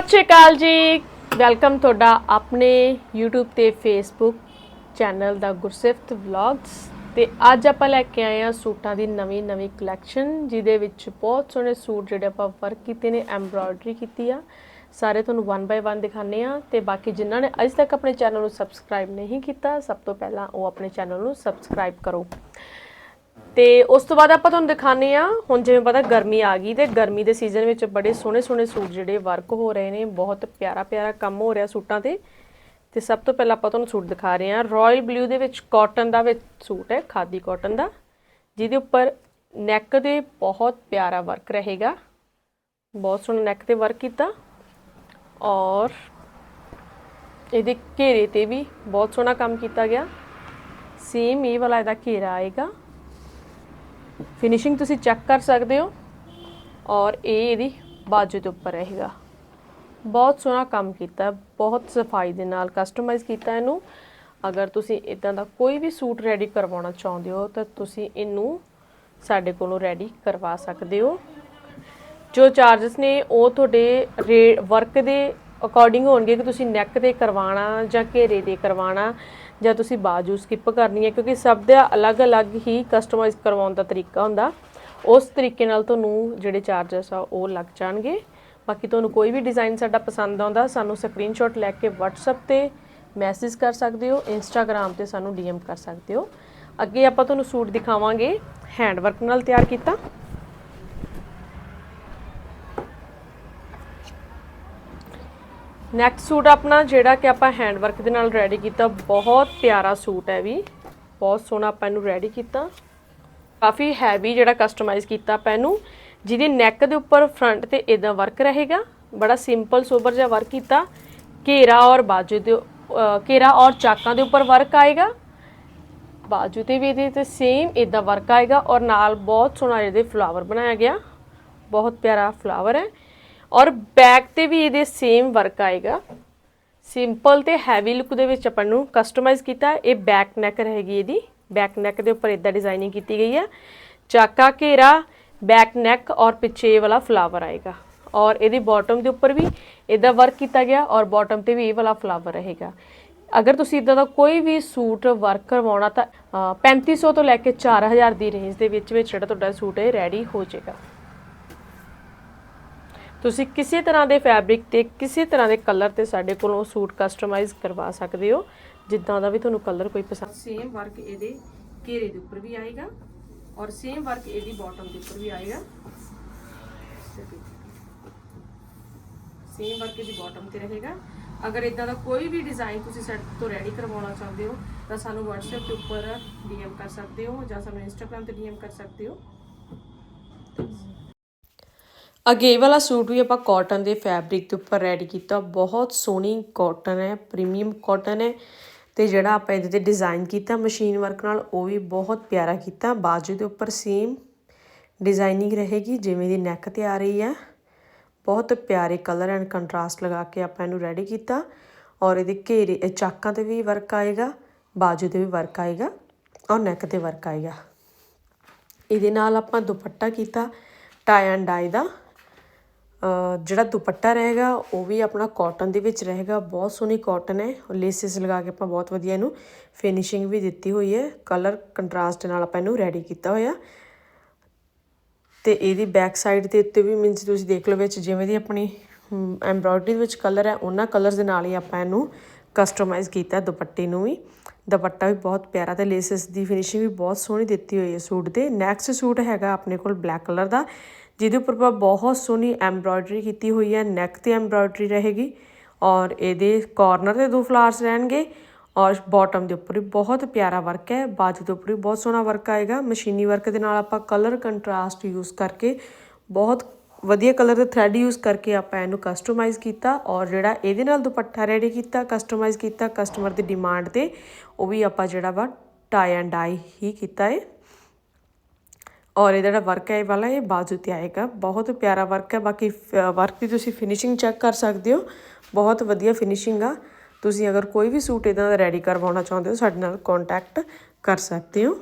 ਸਤਿ ਸ਼੍ਰੀ ਅਕਾਲ ਜੀ। ਵੈਲਕਮ ਤੁਹਾਡਾ ਆਪਣੇ YouTube ਤੇ Facebook ਚੈਨਲ ਦਾ ਗੁਰਸਿਫਤ ਵਲੌਗਸ। ਤੇ ਅੱਜ ਆਪਾਂ ਲੈ ਕੇ ਆਏ ਆ ਸੂਟਾਂ ਦੀ ਨਵੀਂ ਨਵੀਂ ਕਲੈਕਸ਼ਨ ਜਿਹਦੇ ਵਿੱਚ ਬਹੁਤ ਸੋਹਣੇ ਸੂਟ ਜਿਹੜੇ ਆਪਾਂ ਵਰਕ ਕੀਤੇ ਨੇ ਐਮਬ੍ਰਾਇਡਰੀ ਕੀਤੀ ਆ। ਸਾਰੇ ਤੁਹਾਨੂੰ ਵਨ ਬਾਏ ਵਨ ਦਿਖਾਣੇ ਆ ਤੇ ਬਾਕੀ ਜਿਨ੍ਹਾਂ ਨੇ ਅਜੇ ਤੱਕ ਆਪਣੇ ਚੈਨਲ ਨੂੰ ਸਬਸਕ੍ਰਾਈਬ ਨਹੀਂ ਕੀਤਾ, ਸਭ ਤੋਂ ਪਹਿਲਾਂ ਉਹ ਆਪਣੇ ਚੈਨਲ ਨੂੰ ਸਬਸਕ੍ਰਾਈਬ ਕਰੋ। ਤੇ ਉਸ ਤੋਂ ਬਾਅਦ ਆਪਾਂ ਤੁਹਾਨੂੰ ਦਿਖਾਣੇ ਆ ਹੁਣ ਜਿਵੇਂ ਪਤਾ ਗਰਮੀ ਆ ਗਈ ਤੇ ਗਰਮੀ ਦੇ ਸੀਜ਼ਨ ਵਿੱਚ ਬੜੇ ਸੋਹਣੇ ਸੋਹਣੇ ਸੂਟ ਜਿਹੜੇ ਵਰਕ ਹੋ ਰਹੇ ਨੇ, ਬਹੁਤ ਪਿਆਰਾ ਪਿਆਰਾ ਕੰਮ ਹੋ ਰਿਹਾ ਸੂਟਾਂ ਤੇ। ਤੇ ਸਭ ਤੋਂ ਪਹਿਲਾਂ ਆਪਾਂ ਤੁਹਾਨੂੰ ਸੂਟ ਦਿਖਾ ਰਹੇ ਹਾਂ। ਰਾਇਲ ਬਲੂ ਦੇ ਵਿੱਚ ਕਾਟਨ ਦਾ ਵਿੱਚ ਸੂਟ ਹੈ, ਖਾਦੀ ਕਾਟਨ ਦਾ। ਜਿਹਦੇ ਉੱਪਰ ਨੈਕ ਦੇ ਬਹੁਤ ਪਿਆਰਾ ਵਰਕ ਰਹੇਗਾ। ਬਹੁਤ ਸੋਹਣਾ ਨੈਕ ਤੇ ਵਰਕ ਕੀਤਾ। ਔਰ ਇਹਦੇ ਘੇਰੇ ਤੇ ਵੀ ਬਹੁਤ ਸੋਹਣਾ ਕੰਮ ਕੀਤਾ ਗਿਆ। ਸੇਮ ਇਹ ਵਾਲਾ ਇਹਦਾ ਘੇਰਾ ਆਏਗਾ। ਫਿਨਿਸ਼ਿੰਗ ਤੁਸੀਂ ਚੈੱਕ ਕਰ ਸਕਦੇ ਹੋ। ਔਰ ਇਹ ਇਹਦੀ ਬਾਜੂ ਦੇ ਉੱਪਰ ਰਹੇਗਾ। ਬਹੁਤ ਸੋਹਣਾ ਕੰਮ ਕੀਤਾ, ਬਹੁਤ ਸਫ਼ਾਈ ਦੇ ਨਾਲ ਕਸਟਮਾਈਜ਼ ਕੀਤਾ ਇਹਨੂੰ। ਅਗਰ ਤੁਸੀਂ ਇਦਾਂ ਦਾ ਕੋਈ ਵੀ ਸੂਟ ਰੈਡੀ ਕਰਵਾਉਣਾ ਚਾਹੁੰਦੇ ਹੋ, ਤਾਂ ਤੁਸੀਂ ਇਹਨੂੰ ਸਾਡੇ ਕੋਲੋਂ ਰੈਡੀ ਕਰਵਾ ਸਕਦੇ ਹੋ। ਜੋ ਚਾਰजेस ਨੇ, ਉਹ ਤੁਹਾਡੇ ਵਰਕ ਦੇ ਅਕੋਰਡਿੰਗ ਹੋਣਗੇ ਕਿ ਤੁਸੀਂ ਨੈਕ ਤੇ ਕਰਵਾਉਣਾ ਜਾਂ ਘੇਰੇ ਤੇ ਕਰਵਾਉਣਾ। ਜਾਂ ਤੁਸੀਂ ਬਾਜੂ ਸਕਿਪ ਕਰਨੀ ਹੈ, ਕਿਉਂਕਿ ਸਭ ਦਾ ਅਲੱਗ-ਅਲੱਗ ਹੀ ਕਸਟਮਾਈਜ਼ ਕਰਵਾਉਣ ਦਾ ਤਰੀਕਾ ਹੁੰਦਾ। ਉਸ ਤਰੀਕੇ ਨਾਲ ਤੁਹਾਨੂੰ ਜਿਹੜੇ ਚਾਰजेस ਆ, ਉਹ ਲੱਗ ਜਾਣਗੇ। ਬਾਕੀ ਤੁਹਾਨੂੰ ਕੋਈ ਵੀ ਡਿਜ਼ਾਈਨ ਸਾਡਾ ਪਸੰਦ ਆਉਂਦਾ, ਸਾਨੂੰ ਸਕਰੀਨਸ਼ਾਟ ਲੈ ਕੇ WhatsApp ਤੇ ਮੈਸੇਜ ਕਰ ਸਕਦੇ ਹੋ, Instagram ਤੇ ਸਾਨੂੰ DM ਕਰ ਸਕਦੇ ਹੋ। ਅੱਗੇ ਆਪਾਂ ਤੁਹਾਨੂੰ ਸੂਟ ਦਿਖਾਵਾਂਗੇ ਹੈਂਡ ਵਰਕ ਨਾਲ ਤਿਆਰ ਕੀਤਾ। ਨੈਕਸਟ ਸੂਟ ਆਪਣਾ, ਜਿਹੜਾ ਕਿ ਆਪਾਂ ਹੈਂਡ ਵਰਕ ਦੇ ਨਾਲ ਰੈਡੀ ਕੀਤਾ, ਬਹੁਤ ਪਿਆਰਾ ਸੂਟ ਹੈ ਵੀ। ਬਹੁਤ ਸੋਹਣਾ ਆਪਾਂ ਇਹਨੂੰ ਰੈਡੀ ਕੀਤਾ। ਕਾਫੀ ਹੈਵੀ ਜਿਹੜਾ ਕਸਟਮਾਈਜ਼ ਕੀਤਾ ਆਪਾਂ ਇਹਨੂੰ। ਜਿਹਦੇ ਨੈਕ ਦੇ ਉੱਪਰ ਫਰੰਟ ਤੇ ਇਦਾਂ ਵਰਕ ਰਹੇਗਾ। ਬੜਾ ਸਿੰਪਲ ਸੋਬਰ ਜਿਹਾ ਵਰਕ ਕੀਤਾ। ਘੇਰਾ ਔਰ ਬਾਜੂ ਦੇ ਘੇਰਾ ਔਰ ਚਾਕਾਂ ਦੇ ਉੱਪਰ ਵਰਕ ਆਏਗਾ। ਬਾਜੂ ਤੇ ਵੀ ਇਹਦੇ ਤੇ ਸੇਮ ਇਦਾਂ ਵਰਕ ਆਏਗਾ ਔਰ ਨਾਲ ਬਹੁਤ ਸੋਹਣਾ ਇਹਦੇ ਫਲਾਵਰ ਬਣਾਇਆ ਗਿਆ। ਬਹੁਤ ਪਿਆਰਾ ਫਲਾਵਰ ਹੈ। ਔਰ ਬੈਕ ਤੇ ਵੀ ਇਹਦੇ ਸੇਮ ਵਰਕ ਆਏਗਾ। ਸਿੰਪਲ ਤੇ ਹੈਵੀ ਲੁੱਕ ਦੇ ਵਿੱਚ ਆਪਾਂ ਨੂੰ ਕਸਟਮਾਈਜ਼ ਕੀਤਾ। ਇਹ ਬੈਕ ਨੈਕ ਰਹੇਗੀ ਇਹਦੀ। ਬੈਕ ਨੈਕ ਦੇ ਉੱਪਰ ਇਦਾਂ ਡਿਜ਼ਾਈਨਿੰਗ ਕੀਤੀ ਗਈ ਹੈ। ਚਾਕਾ ਘੇਰਾ ਬੈਕ ਨੈਕ ਔਰ ਪਿੱਛੇ ਇਹ ਵਾਲਾ ਫਲਾਵਰ ਆਏਗਾ। ਔਰ ਇਹਦੀ ਬਾਟਮ ਦੇ ਉੱਪਰ ਵੀ ਇਦਾਂ ਵਰਕ ਕੀਤਾ ਗਿਆ ਔਰ ਬਾਟਮ ਤੇ ਵੀ ਇਹ ਵਾਲਾ ਫਲਾਵਰ ਰਹੇਗਾ। ਅਗਰ ਤੁਸੀਂ ਇਦਾਂ ਦਾ ਕੋਈ ਵੀ ਸੂਟ ਵਰਕ ਕਰਵਾਉਣਾ ਤਾਂ ਅ, 3500 ਤੋਂ ਲੈ ਕੇ 4000 ਦੀ ਰੇਂਜ ਦੇ ਵਿੱਚ ਵਿੱਚ ਜਿਹੜਾ ਤੁਹਾਡਾ ਸੂਟ ਹੈ ਰੈਡੀ ਹੋ ਜਾਏਗਾ। ਤੁਸੀਂ ਕਿਸੇ ਤਰ੍ਹਾਂ ਦੇ ਫੈਬਰਿਕ ਤੇ, ਕਿਸੇ ਤਰ੍ਹਾਂ ਦੇ ਕਲਰ ਤੇ ਸਾਡੇ ਕੋਲੋਂ ਸੂਟ ਕਸਟਮਾਈਜ਼ ਕਰਵਾ ਸਕਦੇ ਹੋ। ਜਿੱਦਾਂ ਦਾ ਵੀ ਤੁਹਾਨੂੰ ਕਲਰ ਕੋਈ ਪਸੰਦ ਸੇਮ ਵਰਕ ਇਹਦੇ ਘੇਰੇ ਦੇ ਉੱਪਰ ਵੀ ਆਏਗਾ ਔਰ ਸੇਮ ਵਰਕ ਇਹਦੀ ਬਾਟਮ ਦੇ ਉੱਪਰ ਵੀ ਆਏਗਾ। ਸੇਮ ਵਰਕ ਇਹਦੀ ਬਾਟਮ ਤੇ ਰਹੇਗਾ। ਅਗਰ ਇਦਾਂ ਦਾ ਕੋਈ ਵੀ ਡਿਜ਼ਾਈਨ ਤੁਸੀਂ ਸੈੱਟ ਤੋਂ ਰੈਡੀ ਕਰਵਾਉਣਾ ਚਾਹੁੰਦੇ ਹੋ, ਤਾਂ ਸਾਨੂੰ WhatsApp ਦੇ ਉੱਪਰ DM ਕਰ ਸਕਦੇ ਹੋ ਜਾਂ ਸਾਨੂੰ Instagram ਤੇ DM ਕਰ ਸਕਦੇ ਹੋ। ਅਗੇ ਵਾਲਾ ਸੂਟ ਵੀ ਆਪਾਂ ਕਾਟਨ ਦੇ ਫੈਬਰਿਕ ਦੇ ਉੱਪਰ ਰੈਡੀ ਕੀਤਾ। ਬਹੁਤ ਸੋਹਣੀ ਕਾਟਨ ਹੈ ਪ੍ਰੀਮੀਅਮ ਕਾਟਨ ਹੈ ਤੇ ਜਿਹੜਾ ਆਪਾਂ ਇਹਦੇ ਤੇ ਡਿਜ਼ਾਈਨ ਕੀਤਾ ਮਸ਼ੀਨ ਵਰਕ ਨਾਲ, ਉਹ ਵੀ ਬਹੁਤ ਪਿਆਰਾ ਕੀਤਾ। ਬਾਜੂ ਦੇ ਉੱਪਰ ਸੇਮ ਡਿਜ਼ਾਈਨਿੰਗ ਰਹੇਗੀ, ਜਿਵੇਂ ਦੀ ਨੈਕ ਤੇ ਆ ਰਹੀ ਹੈ। ਬਹੁਤ ਪਿਆਰੇ ਕਲਰ ਐਂਡ ਕੰਟਰਾਸਟ ਲਗਾ ਕੇ ਆਪਾਂ ਇਹਨੂੰ ਰੈਡੀ ਕੀਤਾ ਔਰ ਇਹਦੇ ਘੇਰੇ ਚਾਕਾਂ ਤੇ ਵੀ ਵਰਕ ਆਏਗਾ, ਬਾਜੂ ਤੇ ਵੀ ਵਰਕ ਆਏਗਾ ਔਰ ਨੈਕ ਤੇ ਵਰਕ ਆਏਗਾ। ਇਹਦੇ ਨਾਲ ਆਪਾਂ ਦੁਪੱਟਾ ਕੀਤਾ ਟਾਈ ਐਂਡ ਡਾਈ ਦਾ। ਜਿਹੜਾ ਦੁਪੱਟਾ ਰਹੇਗਾ, ਉਹ ਵੀ ਆਪਣਾ ਕਾਟਨ ਦੇ ਵਿੱਚ ਰਹੇਗਾ। ਬਹੁਤ ਸੋਹਣੀ ਕਾਟਨ ਹੈ। ਲੇਸਿਸ ਲਗਾ ਕੇ ਆਪਾਂ ਬਹੁਤ ਵਧੀਆ ਇਹਨੂੰ ਫਿਨਿਸ਼ਿੰਗ ਵੀ ਦਿੱਤੀ ਹੋਈ ਹੈ। ਕਲਰ ਕੰਟਰਾਸਟ ਨਾਲ ਆਪਾਂ ਇਹਨੂੰ ਰੈਡੀ ਕੀਤਾ ਹੋਇਆ। ਤੇ ਇਹਦੀ ਬੈਕ ਸਾਈਡ ਦੇ ਉੱਤੇ ਵੀ ਮੀਨਸ ਤੁਸੀਂ ਦੇਖ ਲਓ ਵਿੱਚ ਜਿਵੇਂ ਦੀ ਆਪਣੀ ਐਮਬ੍ਰੋਇਡਰੀ ਦੇ ਵਿੱਚ ਕਲਰ ਹੈ, ਉਹਨਾਂ ਕਲਰਸ ਦੇ ਨਾਲ ਹੀ ਆਪਾਂ ਇਹਨੂੰ ਕਸਟਮਾਈਜ਼ ਕੀਤਾ ਦੁਪੱਟੇ ਨੂੰ ਵੀ। ਦੁਪੱਟਾ ਵੀ ਬਹੁਤ ਪਿਆਰਾ ਤੇ ਲੇਸਿਸ ਦੀ ਫਿਨਿਸ਼ਿੰਗ ਵੀ ਬਹੁਤ ਸੋਹਣੀ ਦਿੱਤੀ ਹੋਈ ਹੈ ਸੂਟ ਦੇ। ਨੈਕਸਟ ਸੂਟ ਹੈਗਾ ਆਪਣੇ ਕੋਲ ਬਲੈਕ ਕਲਰ ਦਾ, ਜਿਹਦੇ ਉੱਪਰ ਆਪਾਂ ਬਹੁਤ ਸੋਹਣੀ ਐਮਬ੍ਰੋਇਡਰੀ ਕੀਤੀ ਹੋਈ ਹੈ। ਨੈਕ ਤੇ ਐਮਬ੍ਰੋਇਡਰੀ ਰਹੇਗੀ ਔਰ ਇਹਦੇ ਕਾਰਨਰ ਤੇ ਦੋ ਫਲਾਰਸ ਰਹਿਣਗੇ ਔਰ ਬਾਟਮ ਦੇ ਉੱਪਰ ਵੀ ਬਹੁਤ ਪਿਆਰਾ ਵਰਕ ਹੈ। ਬਾਜੂ ਦੇ ਉੱਪਰ ਵੀ ਬਹੁਤ ਸੋਹਣਾ ਵਰਕ ਆਏਗਾ। ਮਸ਼ੀਨੀ ਵਰਕ ਦੇ ਨਾਲ ਆਪਾਂ ਕਲਰ ਕੰਟਰਾਸਟ ਯੂਜ਼ ਕਰਕੇ ਬਹੁਤ ਵਧੀਆ ਕਲਰ ਦੇ ਥਰੈਡ ਯੂਜ਼ ਕਰਕੇ ਆਪਾਂ ਇਹਨੂੰ ਕਸਟਮਾਈਜ਼ ਕੀਤਾ ਔਰ ਜਿਹੜਾ ਇਹਦੇ ਨਾਲ ਦੁਪੱਟਾ ਰੈਡੀ ਕੀਤਾ ਕਸਟਮਾਈਜ਼ ਕੀਤਾ ਕਸਟਮਰ ਦੀ ਡਿਮਾਂਡ ਤੇ ਉਹ ਵੀ ਆਪਾਂ ਜਿਹੜਾ ਵਾ ਟਾਈ ਐਂਡ ਡਾਈ ਹੀ ਕੀਤਾ ਹੈ ਔਰ ਇਹ ਜਿਹੜਾ ਵਰਕ ਹੈ ਇਹ ਵਾਲਾ, ਇਹ ਬਾਜੂ ਤੇ ਆਏਗਾ। ਬਹੁਤ ਪਿਆਰਾ ਵਰਕ ਹੈ। ਬਾਕੀ ਵਰਕ ਦੀ ਤੁਸੀਂ ਫਿਨਿਸ਼ਿੰਗ ਚੈੱਕ ਕਰ ਸਕਦੇ ਹੋ। ਬਹੁਤ ਵਧੀਆ ਫਿਨਿਸ਼ਿੰਗ ਆ। ਤੁਸੀਂ ਅਗਰ ਕੋਈ ਵੀ ਸੂਟ ਇਦਾਂ ਦਾ ਰੈਡੀ ਕਰਵਾਉਣਾ ਚਾਹੁੰਦੇ ਹੋ, ਸਾਡੇ ਨਾਲ ਕੰਟੈਕਟ ਕਰ ਸਕਦੇ ਹੋ।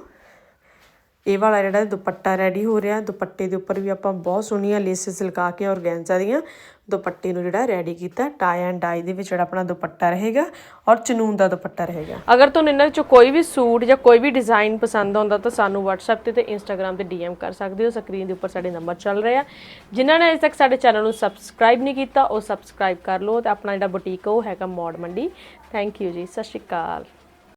ਇਹ ਵਾਲਾ ਜਿਹੜਾ ਦੁਪੱਟਾ ਰੈਡੀ ਹੋ ਰਿਹਾ, ਦੁਪੱਟੇ ਦੇ ਉੱਪਰ ਵੀ ਆਪਾਂ ਬਹੁਤ ਸੋਹਣੀਆਂ ਲੇਸਿਸ ਲਗਾ ਕੇ ਔਰਗੈਂਜ਼ਾ ਦੀਆਂ ਦੁਪੱਟੇ ਨੂੰ ਜਿਹੜਾ ਰੈਡੀ ਕੀਤਾ ਟਾਈ ਐਂਡ ਡਾਈ ਦੇ ਵਿੱਚ ਜਿਹੜਾ ਆਪਣਾ ਦੁਪੱਟਾ ਰਹੇਗਾ ਔਰ ਚਨੂਨ ਦਾ ਦੁਪੱਟਾ ਰਹੇਗਾ। ਅਗਰ ਤੁਹਾਨੂੰ ਇਹਨਾਂ ਵਿੱਚੋਂ ਕੋਈ ਵੀ ਸੂਟ ਜਾਂ ਕੋਈ ਵੀ ਡਿਜ਼ਾਈਨ ਪਸੰਦ ਆਉਂਦਾ ਤਾਂ ਸਾਨੂੰ WhatsApp ਤੇ ਤੇ Instagram ਤੇ DM ਕਰ ਸਕਦੇ ਹੋ। ਸਕਰੀਨ ਦੇ ਉੱਪਰ ਸਾਡੇ ਨੰਬਰ ਚੱਲ ਰਹੇ ਆ। ਜਿਨ੍ਹਾਂ ਨੇ ਅਜੇ ਤੱਕ ਸਾਡੇ ਚੈਨਲ ਨੂੰ ਸਬਸਕ੍ਰਾਈਬ ਨਹੀਂ ਕੀਤਾ, ਉਹ ਸਬਸਕ੍ਰਾਈਬ ਕਰ ਲਓ ਤੇ ਆਪਣਾ ਜਿਹੜਾ ਬੁਟੀਕ ਉਹ ਹੈਗਾ ਮੋੜ ਮੰਡੀ। ਥੈਂਕ ਯੂ ਜੀ, ਸਤਿ ਸ਼੍ਰੀ ਅਕਾਲ।